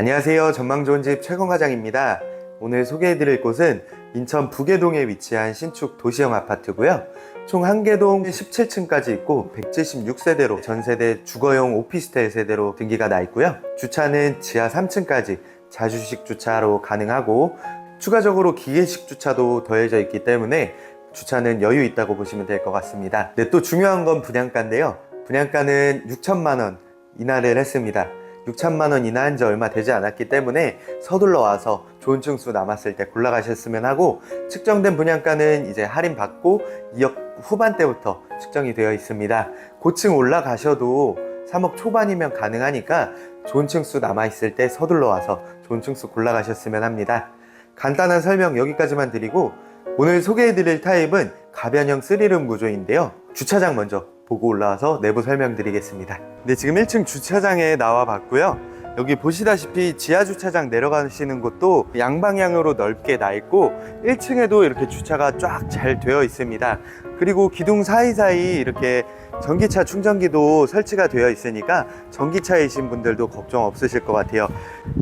안녕하세요. 전망 좋은 집 최건 과장입니다. 오늘 소개해드릴 곳은 인천 부계동에 위치한 신축 도시형 아파트고요. 총 한 개동 17층까지 있고 176세대로 전세대 주거용 오피스텔 세대로 등기가 나 있고요. 주차는 지하 3층까지 자주식 주차로 가능하고 추가적으로 기계식 주차도 더해져 있기 때문에 주차는 여유 있다고 보시면 될 것 같습니다. 네, 또 중요한 건 분양가인데요. 분양가는 6천만 원 인하를 했습니다. 6천만 원 인하한 지 얼마 되지 않았기 때문에 서둘러 와서 좋은 층수 남았을 때 골라가셨으면 하고 측정된 분양가는 이제 할인 받고 2억 후반대부터 측정이 되어 있습니다. 고층 올라가셔도 3억 초반이면 가능하니까 좋은 층수 남아있을 때 서둘러 와서 좋은 층수 골라가셨으면 합니다. 간단한 설명 여기까지만 드리고 오늘 소개해드릴 타입은 가변형 3룸 구조인데요. 주차장 먼저 보고 올라와서 내부 설명드리겠습니다. 네, 지금 1층 주차장에 나와 봤고요. 여기 보시다시피 지하 주차장 내려가시는 곳도 양방향으로 넓게 나 있고 1층에도 이렇게 주차가 쫙 잘 되어 있습니다. 그리고 기둥 사이사이 이렇게 전기차 충전기도 설치가 되어 있으니까 전기차이신 분들도 걱정 없으실 것 같아요.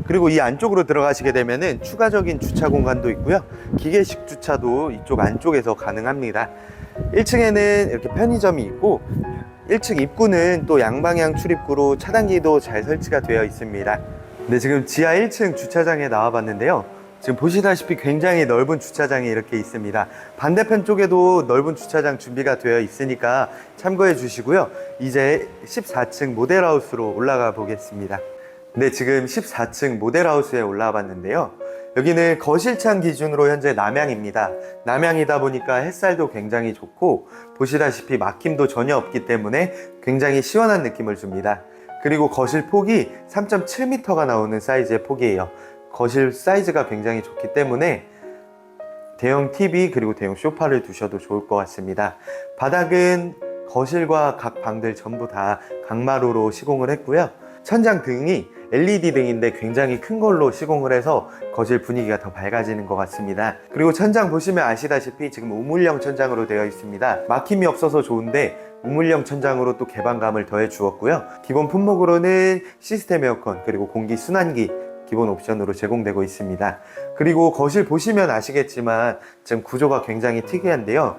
그리고 이 안쪽으로 들어가시게 되면은 추가적인 주차 공간도 있고요. 기계식 주차도 이쪽 안쪽에서 가능합니다. 1층에는 이렇게 편의점이 있고 1층 입구는 또 양방향 출입구로 차단기도 잘 설치가 되어 있습니다. 네, 지금 지하 1층 주차장에 나와 봤는데요. 지금 보시다시피 굉장히 넓은 주차장이 이렇게 있습니다. 반대편 쪽에도 넓은 주차장 준비가 되어 있으니까 참고해 주시고요. 이제 14층 모델하우스로 올라가 보겠습니다. 네, 지금 14층 모델하우스에 올라와 봤는데요. 여기는 거실창 기준으로 현재 남향입니다. 남향이다 보니까 햇살도 굉장히 좋고 보시다시피 막힘도 전혀 없기 때문에 굉장히 시원한 느낌을 줍니다. 그리고 거실 폭이 3.7m가 나오는 사이즈의 폭이에요. 거실 사이즈가 굉장히 좋기 때문에 대형 TV 그리고 대형 소파를 두셔도 좋을 것 같습니다. 바닥은 거실과 각 방들 전부 다 강마루로 시공을 했고요. 천장 등이 LED 등인데 굉장히 큰 걸로 시공을 해서 거실 분위기가 더 밝아지는 것 같습니다. 그리고 천장 보시면 아시다시피 지금 우물형 천장으로 되어 있습니다. 막힘이 없어서 좋은데 우물형 천장으로 또 개방감을 더해 주었고요. 기본 품목으로는 시스템 에어컨 그리고 공기 순환기 기본 옵션으로 제공되고 있습니다. 그리고 거실 보시면 아시겠지만 지금 구조가 굉장히 특이한데요.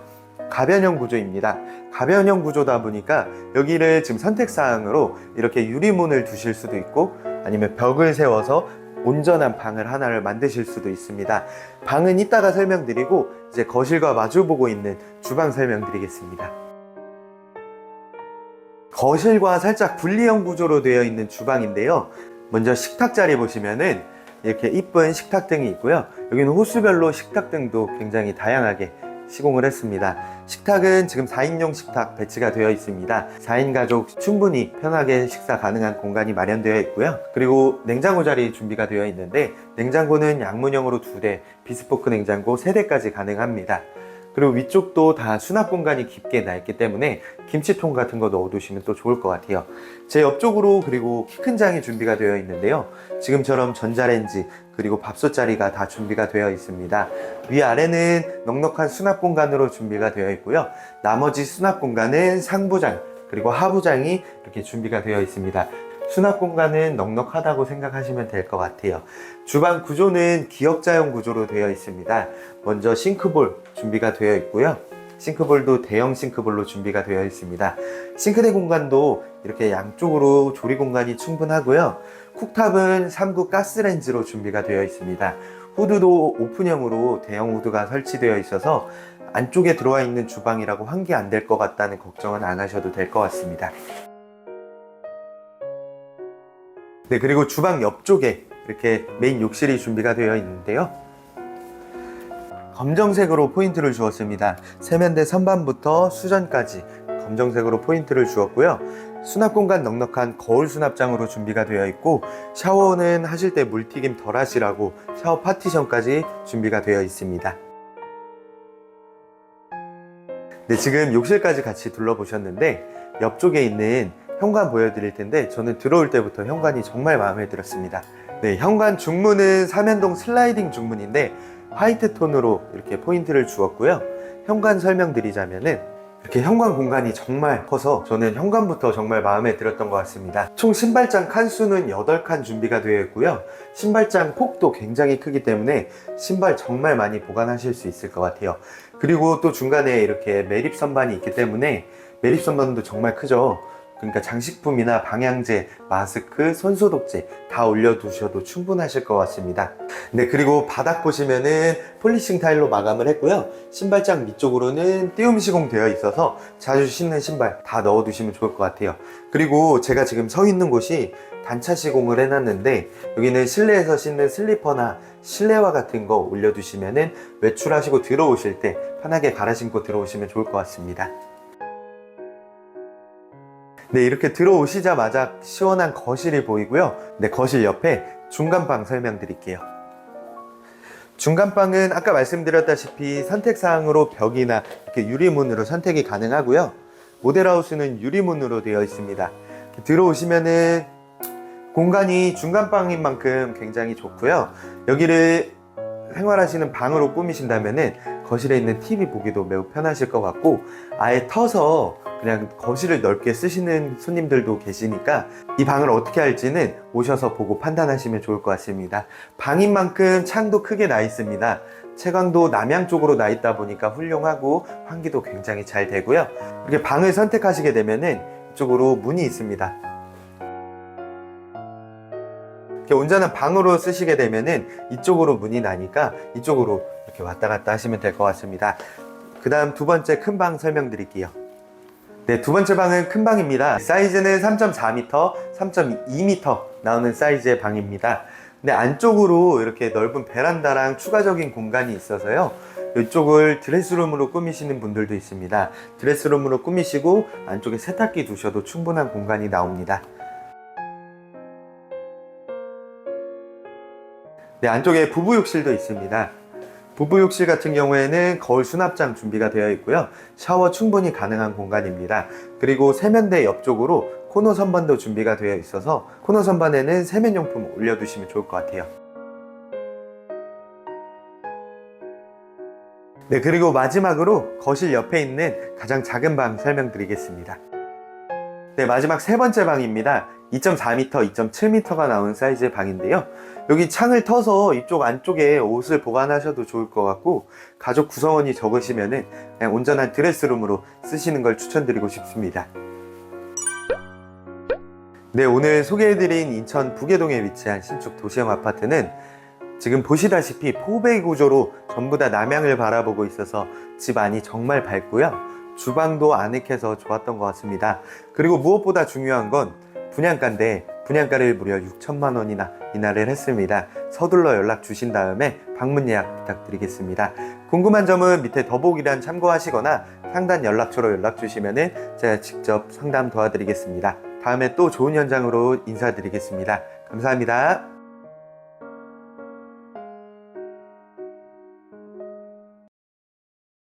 가변형 구조입니다. 가변형 구조다 보니까 여기를 지금 선택사항으로 이렇게 유리문을 두실 수도 있고 아니면 벽을 세워서 온전한 방을 하나를 만드실 수도 있습니다. 방은 이따가 설명드리고 이제 거실과 마주보고 있는 주방 설명드리겠습니다. 거실과 살짝 분리형 구조로 되어 있는 주방인데요. 먼저 식탁 자리 보시면은 이렇게 이쁜 식탁 등이 있고요. 여기는 호수별로 식탁 등도 굉장히 다양하게 시공을 했습니다. 식탁은 지금 4인용 식탁 배치가 되어 있습니다. 4인 가족 충분히 편하게 식사 가능한 공간이 마련되어 있고요. 그리고 냉장고 자리 준비가 되어 있는데 냉장고는 양문형으로 2대, 비스포크 냉장고 3대까지 가능합니다. 그리고 위쪽도 다 수납 공간이 깊게 나 있기 때문에 김치통 같은 거 넣어두시면 또 좋을 것 같아요. 제 옆쪽으로 그리고 키 큰 장이 준비가 되어 있는데요. 지금처럼 전자레인지 그리고 밥솥 자리가 다 준비가 되어 있습니다. 위아래는 넉넉한 수납 공간으로 준비가 되어 있고요. 나머지 수납 공간은 상부장 그리고 하부장이 이렇게 준비가 되어 있습니다. 수납 공간은 넉넉하다고 생각하시면 될 것 같아요. 주방 구조는 기역자형 구조로 되어 있습니다. 먼저 싱크볼 준비가 되어 있고요. 싱크볼도 대형 싱크볼로 준비가 되어 있습니다. 싱크대 공간도 이렇게 양쪽으로 조리 공간이 충분하고요. 쿡탑은 3구 가스렌지로 준비가 되어 있습니다. 후드도 오픈형으로 대형 후드가 설치되어 있어서 안쪽에 들어와 있는 주방이라고 환기 안 될 것 같다는 걱정은 안 하셔도 될 것 같습니다. 네, 그리고 주방 옆쪽에 이렇게 메인 욕실이 준비가 되어 있는데요. 검정색으로 포인트를 주었습니다. 세면대 선반부터 수전까지 검정색으로 포인트를 주었고요. 수납 공간 넉넉한 거울 수납장으로 준비가 되어 있고 샤워는 하실 때 물튀김 덜 하시라고 샤워 파티션까지 준비가 되어 있습니다. 네, 지금 욕실까지 같이 둘러보셨는데 옆쪽에 있는 현관 보여드릴 텐데 저는 들어올 때부터 현관이 정말 마음에 들었습니다. 네, 현관 중문은 삼연동 슬라이딩 중문인데 화이트 톤으로 이렇게 포인트를 주었고요. 현관 설명드리자면은 이렇게 현관 공간이 정말 커서 저는 현관부터 정말 마음에 들었던 것 같습니다. 총 신발장 칸수는 8칸 준비가 되어 있고요. 신발장 폭도 굉장히 크기 때문에 신발 정말 많이 보관하실 수 있을 것 같아요. 그리고 또 중간에 이렇게 매립 선반이 있기 때문에 매립 선반도 정말 크죠. 그러니까 장식품이나 방향제, 마스크, 손소독제 다 올려두셔도 충분하실 것 같습니다. 네, 그리고 바닥 보시면은 폴리싱 타일로 마감을 했고요. 신발장 밑쪽으로는 띄움 시공 되어 있어서 자주 신는 신발 다 넣어두시면 좋을 것 같아요. 그리고 제가 지금 서 있는 곳이 단차 시공을 해놨는데 여기는 실내에서 신는 슬리퍼나 실내화 같은 거 올려두시면은 외출하시고 들어오실 때 편하게 갈아 신고 들어오시면 좋을 것 같습니다. 네, 이렇게 들어오시자마자 시원한 거실이 보이고요. 네, 거실 옆에 중간방 설명드릴게요. 중간방은 아까 말씀드렸다시피 선택사항으로 벽이나 이렇게 유리문으로 선택이 가능하고요. 모델하우스는 유리문으로 되어 있습니다. 들어오시면은 공간이 중간방인 만큼 굉장히 좋고요. 여기를 생활하시는 방으로 꾸미신다면은 거실에 있는 TV 보기도 매우 편하실 것 같고 아예 터서 그냥 거실을 넓게 쓰시는 손님들도 계시니까 이 방을 어떻게 할지는 오셔서 보고 판단하시면 좋을 것 같습니다. 방인 만큼 창도 크게 나 있습니다. 채광도 남향 쪽으로 나 있다 보니까 훌륭하고 환기도 굉장히 잘 되고요. 이렇게 방을 선택하시게 되면은 이쪽으로 문이 있습니다. 온전한 방으로 쓰시게 되면은 이쪽으로 문이 나니까 이쪽으로 이렇게 왔다 갔다 하시면 될 것 같습니다. 그 다음 두 번째 큰 방 설명드릴게요. 네, 두 번째 방은 큰 방입니다. 사이즈는 3.4m, 3.2m 나오는 사이즈의 방입니다. 근데 안쪽으로 이렇게 넓은 베란다랑 추가적인 공간이 있어서요. 이쪽을 드레스룸으로 꾸미시는 분들도 있습니다. 드레스룸으로 꾸미시고 안쪽에 세탁기 두셔도 충분한 공간이 나옵니다. 네, 안쪽에 부부 욕실도 있습니다. 부부 욕실 같은 경우에는 거울 수납장 준비가 되어 있고요. 샤워 충분히 가능한 공간입니다. 그리고 세면대 옆쪽으로 코너 선반도 준비가 되어 있어서 코너 선반에는 세면용품 올려두시면 좋을 것 같아요. 네, 그리고 마지막으로 거실 옆에 있는 가장 작은 방 설명드리겠습니다. 네, 마지막 세 번째 방입니다. 2.4m, 2.7m가 나오는 사이즈의 방인데요. 여기 창을 터서 이쪽 안쪽에 옷을 보관하셔도 좋을 것 같고 가족 구성원이 적으시면은 그냥 온전한 드레스룸으로 쓰시는 걸 추천드리고 싶습니다. 네, 오늘 소개해드린 인천 부계동에 위치한 신축 도시형 아파트는 지금 보시다시피 포베이 구조로 전부 다 남향을 바라보고 있어서 집 안이 정말 밝고요. 주방도 아늑해서 좋았던 것 같습니다. 그리고 무엇보다 중요한 건 분양가인데 분양가를 무려 6천만 원이나 인하를 했습니다. 서둘러 연락 주신 다음에 방문 예약 부탁드리겠습니다. 궁금한 점은 밑에 더보기란 참고하시거나 상단 연락처로 연락 주시면 제가 직접 상담 도와드리겠습니다. 다음에 또 좋은 현장으로 인사드리겠습니다. 감사합니다.